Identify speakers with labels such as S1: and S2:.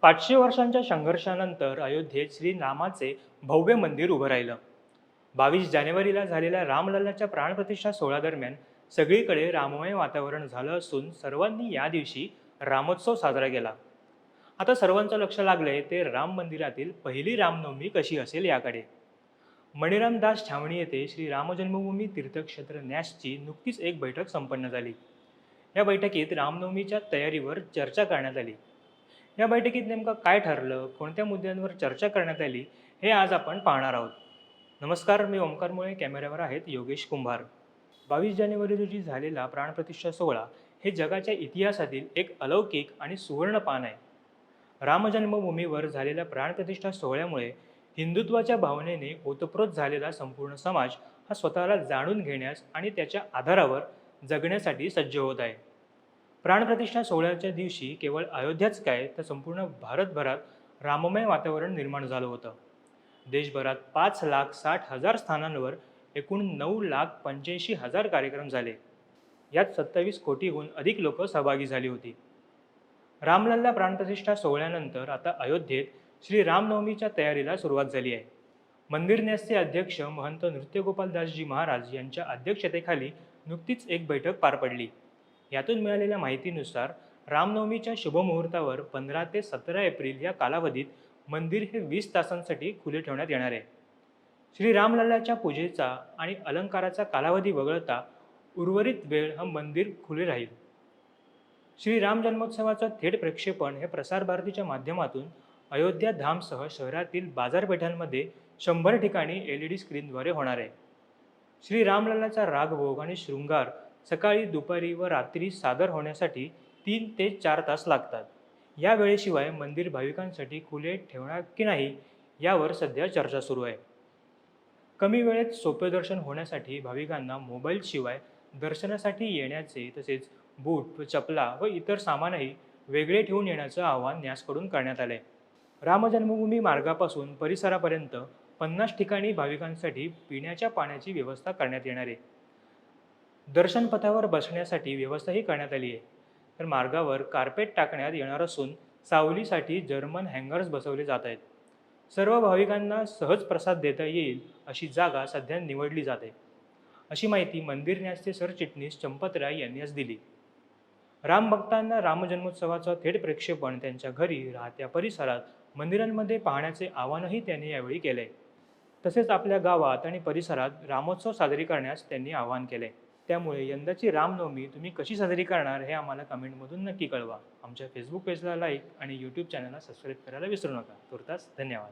S1: पाचशे वर्षांच्या संघर्षानंतर अयोध्येत श्रीरामाचे भव्य मंदिर उभं राहिलं. बावीस जानेवारीला झालेल्या रामलल्लाच्या प्राणप्रतिष्ठा सोहळ्यादरम्यान सगळीकडे राममय वातावरण झालं असून सर्वांनी या दिवशी रामोत्सव साजरा केला. आता सर्वांचं लक्ष लागलंय ते राम मंदिरातील पहिली रामनवमी कशी असेल याकडे. मणिरामदास छावणी येथे श्री रामजन्मभूमी तीर्थक्षेत्र न्यासची नुकतीच एक बैठक संपन्न झाली. या बैठकीत रामनवमीच्या तयारीवर चर्चा करण्यात आली. या बैठकीत नेमकं काय ठरलं कोणत्या मुद्द्यांवर चर्चा करण्यात आली हे आज आपण पाहणार आहोत. नमस्कार मी ओमकार मुळे कॅमेऱ्यावर आहेत योगेश कुंभार. बावीस जानेवारी रोजी झालेला प्राणप्रतिष्ठा सोहळा हे जगाच्या इतिहासातील एक अलौकिक आणि सुवर्ण पान आहे. रामजन्मभूमीवर झालेल्या प्राणप्रतिष्ठा सोहळ्यामुळे हिंदुत्वाच्या भावनेने ओतप्रोत झालेला संपूर्ण समाज हा स्वतःला जाणून घेण्यास आणि त्याच्या आधारावर जगण्यासाठी सज्ज होत आहे. प्राणप्रतिष्ठा सोहळ्याच्या दिवशी केवळ अयोध्याच काय तर संपूर्ण भारतभरात राममय वातावरण निर्माण झालं होतं. देशभरात पाच लाख साठ हजार स्थानांवर एकूण नऊ लाख पंच्याऐंशी हजार कार्यक्रम झाले. यात सत्तावीस कोटीहून अधिक लोक सहभागी झाली होती. रामलल्ला प्राणप्रतिष्ठा सोहळ्यानंतर आता अयोध्येत श्री रामनवमीच्या तयारीला सुरुवात झाली आहे. मंदिर न्यासचे अध्यक्ष महंत नृत्यगोपालदासजी महाराज यांच्या अध्यक्षतेखाली नुकतीच एक बैठक पार पडली. यातून मिळालेल्या माहितीनुसार रामनवमीच्या शुभमुहूर्तावर पंधरा ते सतरा एप्रिल या कालावधीत मंदिर हे वीस तासांसाठी खुले ठेवण्यात येणार आहे. श्री रामलल्लाच्या पूजेचा आणि अलंकाराचा कालावधी वगळता उर्वरित वेळ हा मंदिर खुले राहील. श्री राम जन्मोत्सवाचं थेट प्रक्षेपण हे प्रसार भारतीच्या माध्यमातून अयोध्या धामसह शहरातील बाजारपेठांमध्ये शंभर ठिकाणी एल ई डी स्क्रीनद्वारे होणार आहे. श्री रामलल्लाचा रागभोग आणि शृंगार सकाळी दुपारी व रात्री सादर होण्यासाठी तीन ते चार तास लागतात. या वेळेशिवाय मंदिर भाविकांसाठी खुले ठेवणार की नाही यावर सध्या चर्चा सुरू आहे. कमी वेळेत सोपे दर्शन होण्यासाठी भाविकांना मोबाईलशिवाय दर्शनासाठी येण्याचे तसेच बूट व चपला व इतर सामानही वेगळे ठेवून येण्याचं आवाहन न्यासकडून करण्यात आले रामजन्मभूमी मार्गापासून परिसरापर्यंत पन्नास ठिकाणी भाविकांसाठी पिण्याच्या पाण्याची व्यवस्था करण्यात येणार आहे. दर्शनपथावर बसण्यासाठी व्यवस्थाही करण्यात आली आहे. तर मार्गावर कार्पेट टाकण्यात येणार असून सावलीसाठी जर्मन हँगर्स बसवले जात आहेत. सर्व भाविकांना सहज प्रसाद देता येईल अशी जागा सध्या निवडली जाते अशी माहिती मंदिर न्यासचे सरचिटणीस चंपतराय यांनी आज दिली. राम भक्तांना रामजन्मोत्सवाचं थेट प्रक्षेपण त्यांच्या घरी राहत्या परिसरात मंदिरांमध्ये पाहण्याचे आवाहनही त्यांनी यावेळी केले तसेच आपल्या गावात आणि परिसरात रामोत्सव साजरी करण्यास त्यांनी आवाहन केले त्यामुळे यंदाची रामनवमी तुम्ही कशी साजरी करणार हे आम्हाला कमेंटमधून नक्की कळवा. आमच्या फेसबुक पेजला लाईक आणि यूट्यूब चॅनलला सबस्क्राईब करायला विसरू नका. तुर्तास धन्यवाद.